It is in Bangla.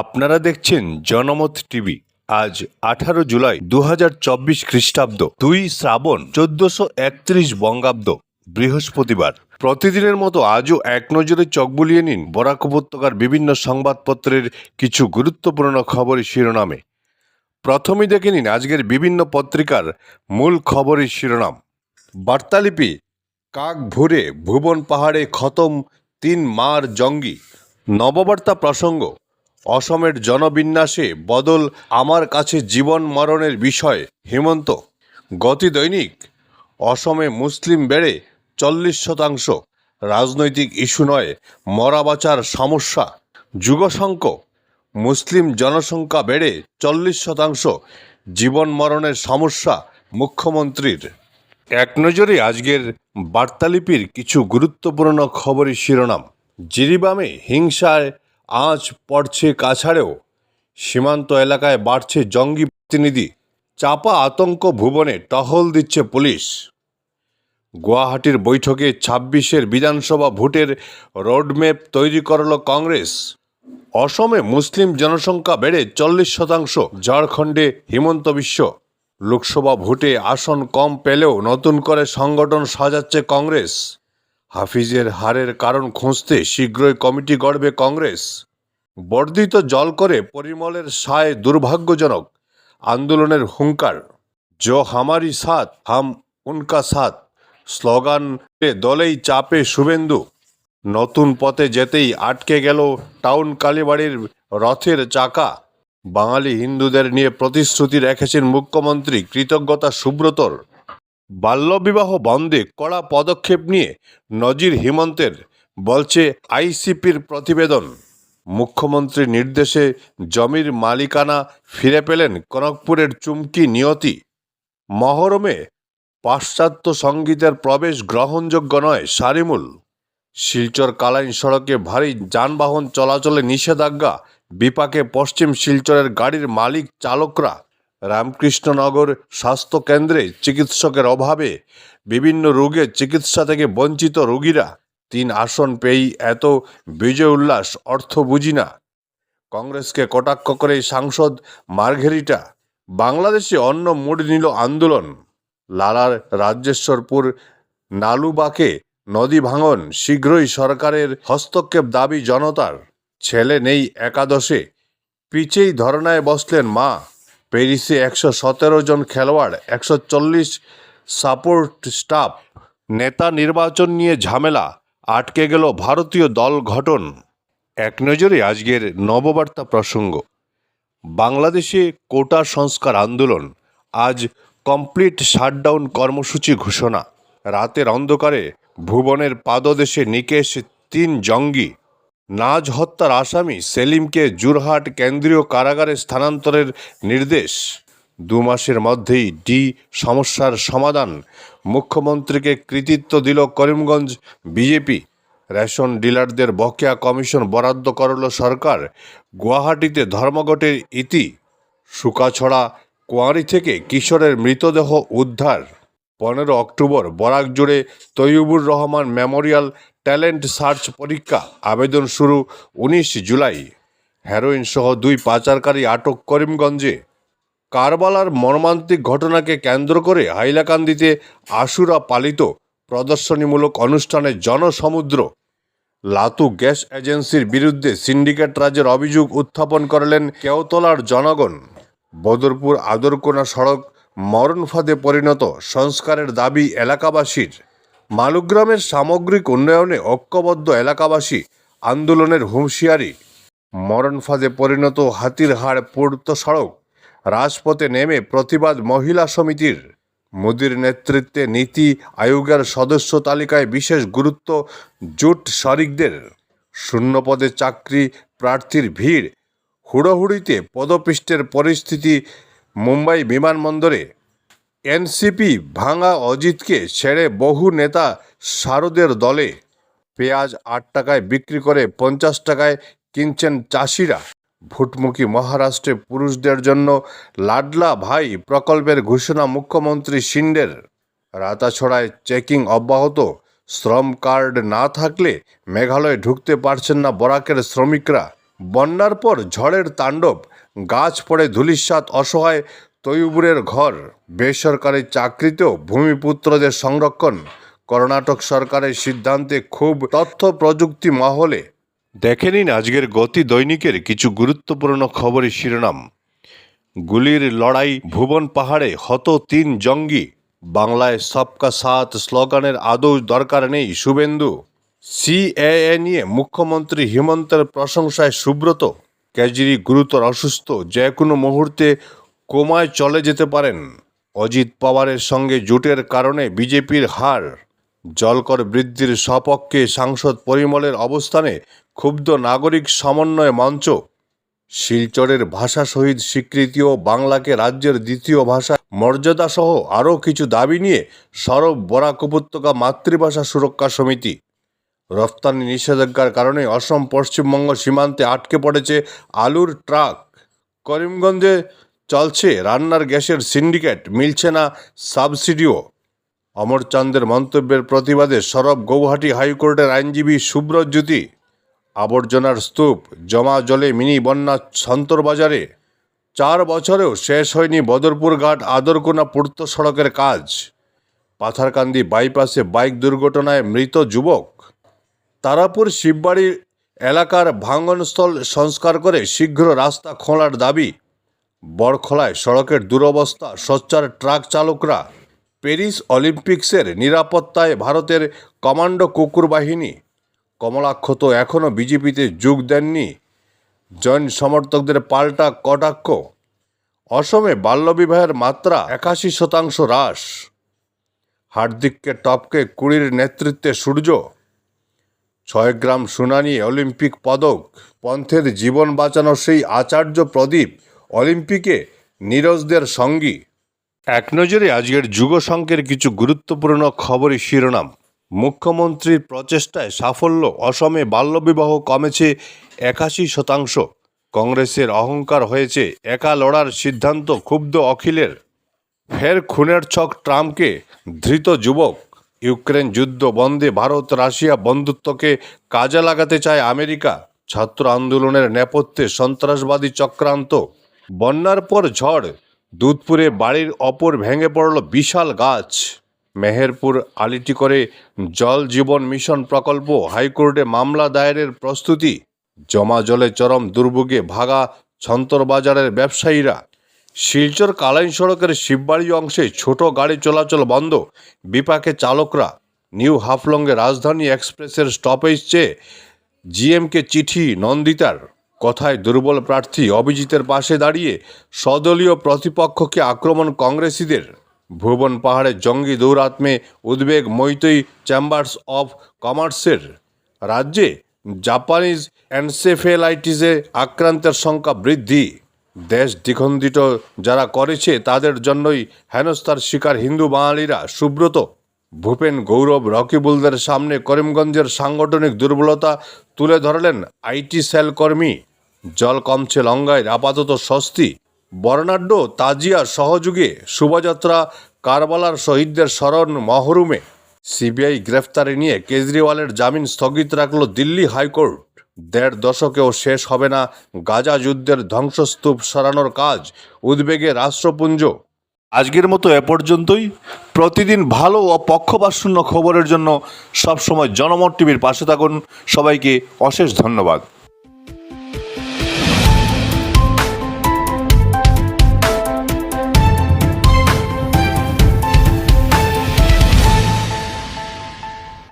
আপনারা দেখছেন জনমত টিভি। আজ আঠারো জুলাই দু হাজার চব্বিশ খ্রিস্টাব্দ। দুই শ্রাবণ চোদ্দশো একত্রিশ বঙ্গাব্দ। বৃহস্পতিবার। প্রতিদিনের মতো আজও এক নজরে চোখ বুলিয়ে নিন বরাক উপত্যকার বিভিন্ন সংবাদপত্রের কিছু গুরুত্বপূর্ণ খবরের শিরোনামে। প্রথমেই দেখে নিন আজকের বিভিন্ন পত্রিকার মূল খবরের শিরোনাম। বার্তালিপি, কাক ভুরে ভুবন পাহাড়ে খতম তিন মার জঙ্গি। নববার্তা প্রসঙ্গ অসমের জনবিন্যাসে বদল আমার কাছে জীবন মরণের বিষয়। হেমন্ত, গতি দৈনিক। অসমে মুসলিম বেড়ে চল্লিশ শতাংশ। রাজনৈতিক ইস্যু নয় মরাবাচার সমস্যা। যুগশঙ্ক, মুসলিম জনসংখ্যা বেড়ে চল্লিশ শতাংশ। জীবন মরণের সমস্যা মুখ্যমন্ত্রীর। এক নজরে আজকের বার্তালিপির কিছু গুরুত্বপূর্ণ খবরের শিরোনাম। জিরিবামে হিংসায় আঁচ পড়ছে কাছাড়েও। সীমান্ত এলাকায় বাড়ছে জঙ্গি প্রতিনিধি। চাপা আতঙ্ক ভুবনে টহল দিচ্ছে পুলিশ। গুয়াহাটির বৈঠকে ছাব্বিশের বিধানসভা ভোটের রোডম্যাপ তৈরি করল কংগ্রেস। অসমে মুসলিম জনসংখ্যা বেড়ে চল্লিশ শতাংশ, ঝাড়খণ্ডে হিমন্ত বিশ্ব। লোকসভা ভোটে আসন কম পেলেও নতুন করে সংগঠন সাজাচ্ছে কংগ্রেস। হাফিজের হারের কারণ খুঁজতে শীঘ্রই কমিটি গড়বে কংগ্রেস। বর্ধিত জল করে পরিমলের সায় দুর্ভাগ্যজনক। আন্দোলনের হুঙ্কার জো হামারি সাথ, হাম উনকা সাথ। স্লোগান দলেই চাপে শুভেন্দু। নতুন পথে যেতেই আটকে গেল টাউন কালীবাড়ির রথের চাকা। বাঙালি হিন্দুদের নিয়ে প্রতিশ্রুতি রেখেছেন মুখ্যমন্ত্রী, কৃতজ্ঞতা সুব্রতর। বাল্যবিবাহ বন্ধে কড়া পদক্ষেপ নিয়ে নজির হিমন্তের, বলছে আইসিপির প্রতিবেদন। মুখ্যমন্ত্রীর নির্দেশে জমির মালিকানা ফিরে পেলেন কনকপুরের চুমকি নিয়তি। মহরমে পাশ্চাত্য সঙ্গীতের প্রবেশ গ্রহণযোগ্য নয় সারিমুল। শিলচর কালাইন সড়কে ভারী যানবাহন চলাচলে নিষেধাজ্ঞা, বিপাকে পশ্চিম শিলচরের গাড়ির মালিক চালকরা। রামকৃষ্ণনগর স্বাস্থ্য কেন্দ্রে চিকিৎসকের অভাবে বিভিন্ন রোগের চিকিৎসা থেকে বঞ্চিত রোগীরা তিন আসন পেয়েই এত বিজয় উল্লাস, অর্থ বুঝি না। কংগ্রেসকে কটাক্ষ করে সাংসদ মার্ঘেরিটা, বাংলাদেশে অন্য মোড় নিল আন্দোলন। লালার রাজ্যেশ্বরপুর নালুবাকে নদী ভাঙন, শীঘ্রই সরকারের হস্তক্ষেপ দাবি জনতার। ছেলে নেই একাদশে, পিচেই ধরনায় বসলেন মা। প্যারিসে একশো সতেরো জন খেলোয়াড়, একশো চল্লিশ সাপোর্ট স্টাফ নেতা নির্বাচন নিয়ে ঝামেলা, আটকে গেল ভারতীয় দল গঠন। এক নজরে আজকের নববার্তা প্রসঙ্গ। বাংলাদেশে কোটা সংস্কার আন্দোলন, আজ কমপ্লিট শাটডাউন কর্মসূচি ঘোষণা। রাতের অন্ধকারে ভুবনের পাদদেশে নিকেশ তিন জঙ্গি নাজ হত্যার আসামি সেলিমকে জুরহাট কেন্দ্রীয় কারাগারে স্থানান্তরের নির্দেশ। দু মাসের মধ্যেই ডি সমস্যার সমাধান। মুখ্যমন্ত্রীকে কৃতিত্ব দিল করিমগঞ্জ বিজেপি। রেশন ডিলারদের বকেয়া কমিশন বরাদ্দ করল সরকার। গুয়াহাটিতে ধর্মঘটের ইতি। সুকাছড়া কোয়ারি থেকে কিশোরের মৃতদেহ উদ্ধার। পনেরো অক্টোবর বরাক জুড়ে Taiyabur Rahman memorial talent search পরীক্ষা আবেদন শুরু উনিশ জুলাই। হেরোইন সহ দুই পাচারকারী আটক করিমগঞ্জে। কারবালার মর্মান্তিক ঘটনাকে কেন্দ্র করে হাইলাকান্দিতে আশুরা পালিত প্রদর্শনীমূলক অনুষ্ঠানে জনসমুদ্র। লাতু গ্যাস এজেন্সির বিরুদ্ধে সিন্ডিকেট রাজের অভিযোগ উত্থাপন করলেন কেওতলার জনগণ। বদরপুর আদরকোনা সড়ক মরণফাঁদে পরিণত সংস্কারের দাবি এলাকাবাসীর। মালুগ্রামের সামগ্রিক উন্নয়নে ঐক্যবদ্ধ এলাকাবাসী আন্দোলনের হুঁশিয়ারি। মরণফাঁদে পরিণত হাতিরহাড় পূর্ত সড়ক রাজপথে নেমে প্রতিবাদ মহিলা সমিতির। মোদির নেতৃত্বে নীতি আয়োগের সদস্য তালিকায় বিশেষ গুরুত্ব জোট শরিকদের। শূন্যপদে চাকরি প্রার্থীর ভিড়। হুড়োহুড়িতে পদপিষ্টের পরিস্থিতি মুম্বাই বিমানবন্দরে এনসিপি ভাঙা অজিতকে ছেড়ে বহু নেতা শারদের দলে। পেঁয়াজ আট টাকায় বিক্রি করে পঞ্চাশ টাকায় কিনছেন চাষিরা। ভুটমুখী মহারাষ্ট্রে পুরুষদের জন্য লাডলা ভাই প্রকল্পের ঘোষণা মুখ্যমন্ত্রী শিন্ডের। রাতাছড়ায় চেকিং অব্যাহত। শ্রম কার্ড না থাকলে মেঘালয়ে ঢুকতে পারছেন না বরাকের শ্রমিকরা। বন্যার পর ঝড়ের তাণ্ডব। গাছ পড়ে ধুলিস্বাদ অসহায় তৈবুরের ঘর, বেসরকারি চাকরিতেও ভূমিপুত্রদের সংরক্ষণ, কর্ণাটক সরকারের সিদ্ধান্তে খুব তথ্য প্রযুক্তি মহলে। দেখে নিন আজকের গতি দৈনিকের কিছু গুরুত্বপূর্ণ খবরের শিরোনাম। গুলির লড়াই ভুবন পাহাড়ে হত তিন জঙ্গি। বাংলায় সবকা সাথ স্লোগানের আদৌ দরকার নেই শুভেন্দু। সিএএ নিয়ে মুখ্যমন্ত্রী হিমন্তের প্রশংসায় সুব্রত। কেজরি গুরুতর অসুস্থ যে কোনো মুহূর্তে কোমায় চলে যেতে পারেন। অজিত পাওয়ারের সঙ্গে জোটের কারণে বিজেপির হার। জলকর বৃদ্ধির সপক্ষে সাংসদ পরিমলের অবস্থানে ক্ষুব্ধ নাগরিক সমন্বয় মঞ্চ। শিলচরের ভাষা শহীদ স্বীকৃতি ও বাংলাকে রাজ্যের দ্বিতীয় ভাষা। মর্যাদা সহ আরও কিছু দাবি নিয়ে সরব বরাক উপত্যকা মাতৃভাষা সুরক্ষা সমিতি। রফতানি নিষেধাজ্ঞার কারণে অসম পশ্চিমবঙ্গ সীমান্তে আটকে পড়েছে আলুর ট্রাক। করিমগঞ্জে চলছে রান্নার গ্যাসের সিন্ডিকেট, মিলছে না সাবসিডিও। অমরচাঁদের মন্তব্যের প্রতিবাদে সরব গৌহাটি হাইকোর্টের আইনজীবী সুব্রজ্যোতি আবর্জনার স্তূপ, জমা জলে মিনি বন্যা সন্তরবাজারে চার বছরেও শেষ হয়নি বদরপুর ঘাট আদরকোনা পূর্ত সড়কের কাজ। পাথারকান্দি বাইপাসে বাইক দুর্ঘটনায় মৃত যুবক। তারাপুর শিববাড়ি এলাকার ভাঙ্গনস্থল সংস্কার করে শীঘ্র রাস্তা খোলার দাবি। বড়খলায় সড়কের দুরবস্থা, সোচ্চার ট্রাক চালকরা, প্যারিস অলিম্পিক্সের নিরাপত্তায় ভারতের কমান্ডো কুকুর বাহিনী। কমলাক্ষ তো এখনও বিজেপিতে যোগ দেননি জৈন সমর্থকদের পাল্টা কটাক্ষ। অসমে বাল্যবিবাহের মাত্রা একাশি শতাংশ হ্রাস। হার্দিককে টপকে কুড়ির নেতৃত্বে সূর্য। ছয় গ্রাম শুনানি অলিম্পিক পদক, পন্থের জীবন বাঁচানো সেই আচার্য প্রদীপ অলিম্পিকে নীরজদের সঙ্গী। এক নজরে আজকের যুগ সংকের কিছু গুরুত্বপূর্ণ খবরের শিরোনাম। মুখ্যমন্ত্রীর প্রচেষ্টায় সাফল্য অসমে বাল্যবিবাহ কমেছে একাশি শতাংশ। কংগ্রেসের অহংকার হয়েছে একা লড়ার সিদ্ধান্ত ক্ষুব্ধ অখিলের। ফের খুনের ছক ট্রাম্পকে ধৃত যুবক। ইউক্রেন যুদ্ধ বন্ধে ভারত রাশিয়া বন্ধুত্বকে কাজে লাগাতে চায় আমেরিকা। ছাত্র আন্দোলনের নেপথ্যে সন্ত্রাসবাদী চক্রান্ত। বন্যার পর ঝড়, দুধপুরে বাড়ির অপর ভেঙে পড়ল বিশাল গাছ। মেহেরপুর আলিটি করে জল জীবন মিশন প্রকল্প হাইকোর্টে মামলা দায়েরের প্রস্তুতি। জমা জলে চরম দুর্ভোগে ভাগা ছন্তরবাজারের ব্যবসায়ীরা। শিলচর কালাইন সড়কের শিববাড়ি অংশে ছোট গাড়ি চলাচল বন্ধ। বিপাকে চালকরা, নিউ হাফলংয়ে রাজধানী এক্সপ্রেসের স্টপেজ চেয়ে জিএমকে চিঠি নন্দিতার। কথায় দুর্বল প্রার্থী অভিজিতের পাশে দাঁড়িয়ে সদলীয় প্রতিপক্ষকে আক্রমণ কংগ্রেসীদের। ভুবন পাহাড়ে জঙ্গি দৌরাত্মে উদ্বেগ মৈতই চেম্বার্স অফ কমার্সের। রাজ্যে জাপানিজ অ্যানসেফেলাইটিসে আক্রান্তের সংখ্যা বৃদ্ধি। দেশ দ্বিখণ্ডিত যারা করেছে তাদের জন্যই হেনস্থার শিকার হিন্দু বাঙালিরা সুব্রত। ভূপেন গৌরব রকিবুলদের সামনে করিমগঞ্জের সাংগঠনিক দুর্বলতা তুলে ধরলেন আইটি সেল কর্মী জল কমছে লঙ্গায় আপাতত স্বস্তি। বর্ণাঢ্য তাজিয়া সহযোগে শোভাযাত্রা কারবালার শহীদদের স্মরণ মহরুমে। সিবিআই গ্রেফতারি নিয়ে কেজরিওয়ালের জামিন স্থগিত রাখল দিল্লি হাইকোর্ট। দেড় দশকেও শেষ হবে না গাজা যুদ্ধের ধ্বংসস্তূপ সরানোর কাজ, উদ্বেগে রাষ্ট্রপুঞ্জ। আজকের মতো এ পর্যন্তই। প্রতিদিন ভালো ও পক্ষপাতশূন্য খবরের জন্য সবসময় জনমত টিভির পাশে থাকুন। সবাইকে অশেষ ধন্যবাদ।